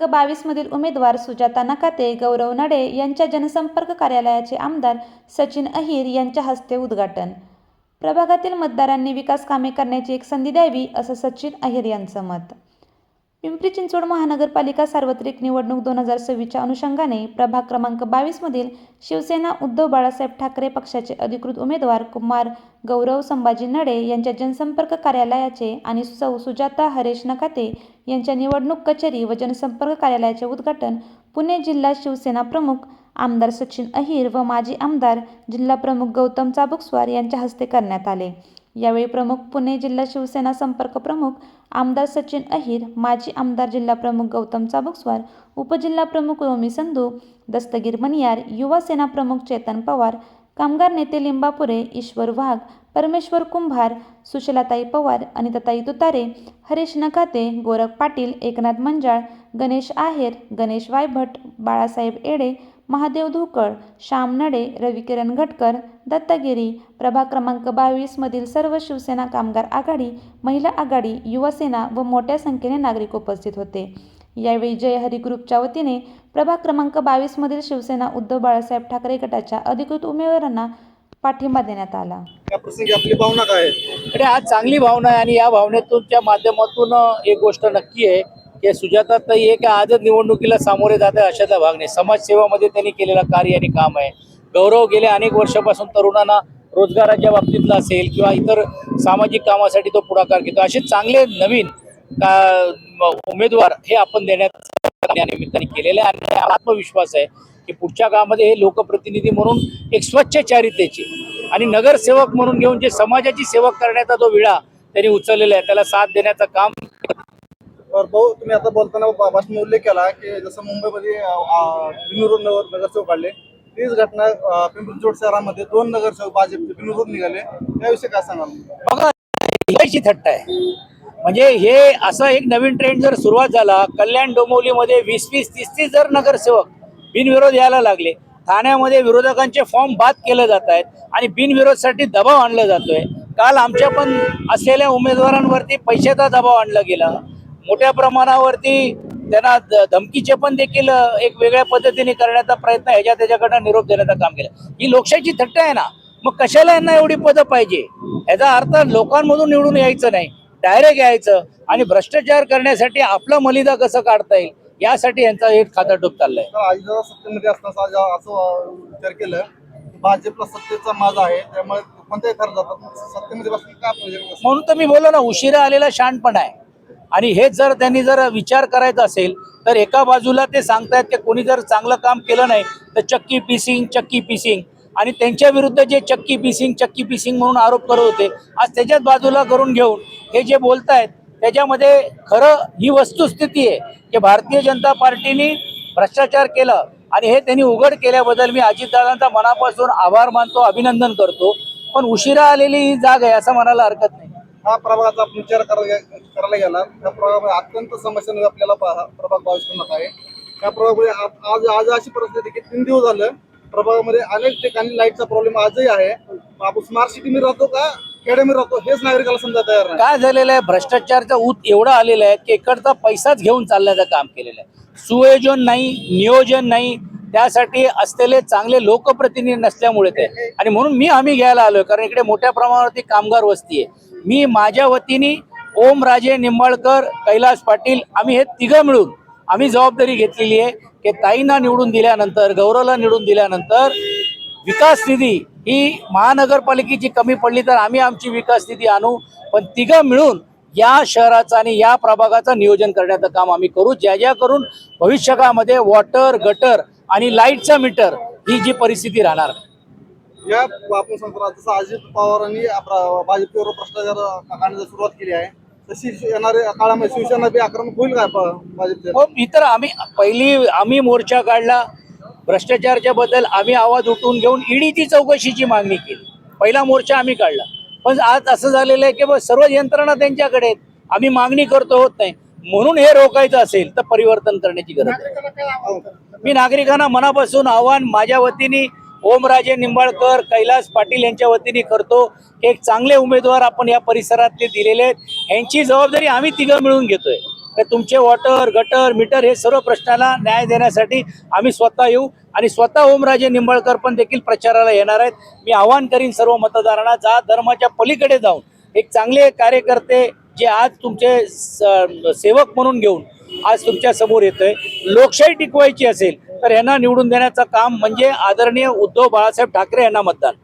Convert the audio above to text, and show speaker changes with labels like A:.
A: क्रमांक बावीसमधील उमेदवार सुजाता नकाते गौरव नडे यांच्या जनसंपर्क कार्यालयाचे आमदार सचिन अहिर यांच्या हस्ते उद्घाटन. प्रभागातील मतदारांनी विकास कामे करण्याची एक संधी द्यावी असं सचिन अहिर यांचं मत. पिंपरी चिंचवड महानगरपालिका सार्वत्रिक निवडणूक दोन हजार सव्वीसच्या अनुषंगाने प्रभाग क्रमांक बावीसमधील शिवसेना उद्धव बाळासाहेब ठाकरे पक्षाचे अधिकृत उमेदवार कुमार गौरव संभाजी नडे यांच्या जनसंपर्क कार्यालयाचे आणि सौ सुजाता हरेश नकाते यांच्या निवडणूक कचेरी व जनसंपर्क कार्यालयाचे उद्घाटन पुणे जिल्हा शिवसेना प्रमुख आमदार सचिन अहिर व माजी आमदार जिल्हा प्रमुख गौतम चाबुकस्वार यांच्या हस्ते करण्यात आले. यावेळी प्रमुख पुणे जिल्हा शिवसेना संपर्क प्रमुख आमदार सचिन अहिर माजी आमदार जिल्हा प्रमुख गौतम चाबुकस्वार उपजिल्हा प्रमुख रोमी संधू दस्तगीर मनियार युवा सेना प्रमुख चेतन पवार कामगार नेते लिंबापुरे ईश्वर वाघ परमेश्वर कुंभार सुशलाताई पवार अनिताताई तुतारे हरीश नकाते गोरख पाटील एकनाथ मंजाळ गणेश आहेर गणेश वायभट बाळासाहेब एडे महादेव धुकळ श्याम नडे रविकिरण घटकर दत्तगिरी प्रभाग क्रमांक बावीसमधील सर्व शिवसेना कामगार आघाडी महिला आघाडी युवासेना व मोठ्या संख्येने नागरिक उपस्थित होते. यावेळी जय हरी ग्रुपच्या वतीने प्रभाग क्रमांक बावीसमधील शिवसेना उद्धव बाळासाहेब ठाकरे गटाच्या अधिकृत उमेदवारांना पाठिंबा देण्यात आला.
B: या प्रसंगी आपली भावना काय
C: आज चांगली भावना आहे आणि या भावनेतूनच्या माध्यमातून एक गोष्ट नक्की आहे. या सुजाताताई आहे की आजच निवडणुकीला सामोरे जात आहे अशाचा भाग नाही. समाजसेवामध्ये त्यांनी केलेलं कार्य आणि काम आहे. गौरव गेले अनेक वर्षापासून तरुणांना रोजगाराच्या बाबतीतला असेल किंवा इतर सामाजिक कामासाठी तो पुढाकार घेतो. असे चांगले नवीन उमेदवार हे आपण देण्यात निमित्ताने केलेले आहे आणि आत्मविश्वास आहे की पुढच्या काळामध्ये हे लोकप्रतिनिधी म्हणून एक स्वच्छ चारित्र्याची आणि नगरसेवक म्हणून घेऊन जे समाजाची सेवा करण्याचा जो विळा त्यांनी उचललेला आहे त्याला साथ देण्याचं काम
B: भाऊ तुम्ही आता बोलताना भा- उल्लेख केला की जसं मुंबईमध्ये बिनुरून नगरसेवक काढले तीच घटना पिंपरी शहरामध्ये दोन नगरसेवक भाजपचे बिनुरून निघाले। त्याविषयी काय सांगाल?
C: बघा हिवाळीची थट्ट आहे. म्हणजे हे असं एक नवीन ट्रेंड जर सुरुवात झाला कल्याण डोंबिवलीमध्ये वीस वीस तीस तीस जर नगरसेवक बिनविरोध यायला लागले. ठाण्यामध्ये विरोधकांचे फॉर्म बाद केले जात आहेत आणि बिनविरोधसाठी दबाव आणला जातोय. काल आमच्या पण असलेल्या उमेदवारांवरती पैशाचा दबाव आणला गेला. मोठ्या प्रमाणावरती त्यांना धमकीचे पण देखील एक वेगळ्या पद्धतीने करण्याचा प्रयत्न ह्याच्या त्याच्याकडनं निरोप देण्याचं काम केलं. ही लोकशाहीची थट्ट आहे ना मग कशाला यांना एवढी पदं पाहिजे? याचा अर्थ लोकांमधून निवडून यायचं नाही डायरेक्ट यायचं आणि भ्रष्टाचार करण्यासाठी आपला मलिदा कसं काढता येईल यासाठी यांचा एक खाताटोप चाललाय.
B: तर आज जरा सत्तेमध्ये असताना असं विचार केलं भाजपला सत्तेचा माज आहे त्यामुळे कोणत्याही जातात सत्तेमध्ये.
C: म्हणून तर मी बोललो ना उशिरा आलेला शहाणपण आहे. आणि हेच जर त्यांनी जर विचार करायचा असेल तर एका बाजूला ते सांगतायत की कोणी जर चांगलं काम केलं नाही तर चक्की पिसिंग चक्की पिसिंग. आणि त्यांच्या विरुद्ध जे चक्की पिसिंग चक्की पिसिंग म्हणून आरोप करत होते आज त्याच्याच बाजूला करून घेऊन हे जे बोलतायत त्याच्यामध्ये खरं ही वस्तुस्थिती आहे की भारतीय जनता पार्टीने भ्रष्टाचार केलं आणि हे त्यांनी उघड केल्याबद्दल मी अजितदादांचा मनापासून आभार मानतो अभिनंदन करतो. पण उशिरा आलेली ही जाग आहे असं म्हणायला हरकत नाही.
B: हा प्रभागाचा आपण विचार करायला गेला त्या प्रभागामध्ये अत्यंत समस्या आपल्याला प्रभाग बावीस करण्यात आहे. त्या प्रभागामध्ये आज आज अशी परिस्थिती की तीन दिवस झालं प्रभागामध्ये अनेक ठिकाणी लाईटचा प्रॉब्लेम आजही आहे. आपण स्मार्ट सिटी राहतो का खेड्यामध्ये राहतो हेच नागरिकाला समजा तयार नाही.
C: काय झालेलं आहे? भ्रष्टाचारचा ऊत एवढा आलेला आहे की इकडचा पैसाच घेऊन चालण्याचं काम केलेलं आहे. सुयोजन नाही नियोजन नाही त्यासाठी असलेले चांगले लोकप्रतिनिधी नसल्यामुळे ते. आणि म्हणून मी आम्ही घ्यायला आलोय कारण इकडे मोठ्या प्रमाणावरती कामगार वस्ती आहे. मी माझ्या वतीने ओम राजे निंबाळकर कैलास पाटील आम्ही हे तिघं मिळून आम्ही जबाबदारी घेतलेली आहे की ताईंना निवडून दिल्यानंतर गौरवला निवडून दिल्यानंतर विकास निधी ही महानगरपालिकेची कमी पडली तर आम्ही आमची विकास निधी आणू. पण तिघं मिळून या शहराचं आणि या प्रभागाचं नियोजन करण्याचं काम आम्ही करू. ज्या ज्या करून भविष्यकाळामध्ये वॉटर गटर आणि लाईटचं मीटर ही जी परिस्थिती राहणार
B: या आपण सांगतो जसं अजित पवारांनी आपला भाजपवर भ्रष्टाचार काढण्याची सुरुवात केली आहे तशी येणाऱ्या काळामध्ये शिवसेना बी आक्रमक होईल काय भाजपचे?
C: हो इतर आम्ही पहिली आम्ही मोर्चा काढला भ्रष्टाचारच्या बद्दल आम्ही आवाज उठवून घेऊन ईडीची चौकशीची मागणी केली. पहिला मोर्चा आम्ही काढला. पण आज असं झालेलं आहे की सर्व यंत्रणा त्यांच्याकडे आहेत. आम्ही मागणी करतो होत नाही. म्हणून हे रोखायचं असेल तर परिवर्तन करण्याची गरज आहे. मी नागरिकांना मनापासून आव्हान माझ्या वतीने ओमराजे निंबाळकर कैलास पाटील यांच्या वतीने करतो. एक चांगले उमेदवार आपण या परिसरातले दिलेले आहेत. यांची जबाबदारी आम्ही तिघं मिळून घेतोय. तर तुमचे वॉटर गटर मीटर हे सर्व प्रश्नाला न्याय देण्यासाठी आम्ही स्वतः येऊ आणि स्वतः ओमराजे निंबाळकर पण देखील प्रचाराला येणार आहेत. मी आवाहन करीन सर्व मतदारांना जा धर्माच्या पलीकडे जाऊन एक चांगले कार्यकर्ते जे आज तुमचे स- सेवक म्हणून घेऊन आज तुमच्यासमोर येतोय. लोकशाही टिकवायची असेल तर यांना निवडून देण्याचं काम म्हणजे आदरणीय उद्धव बाळासाहेब ठाकरे यांना मतदान.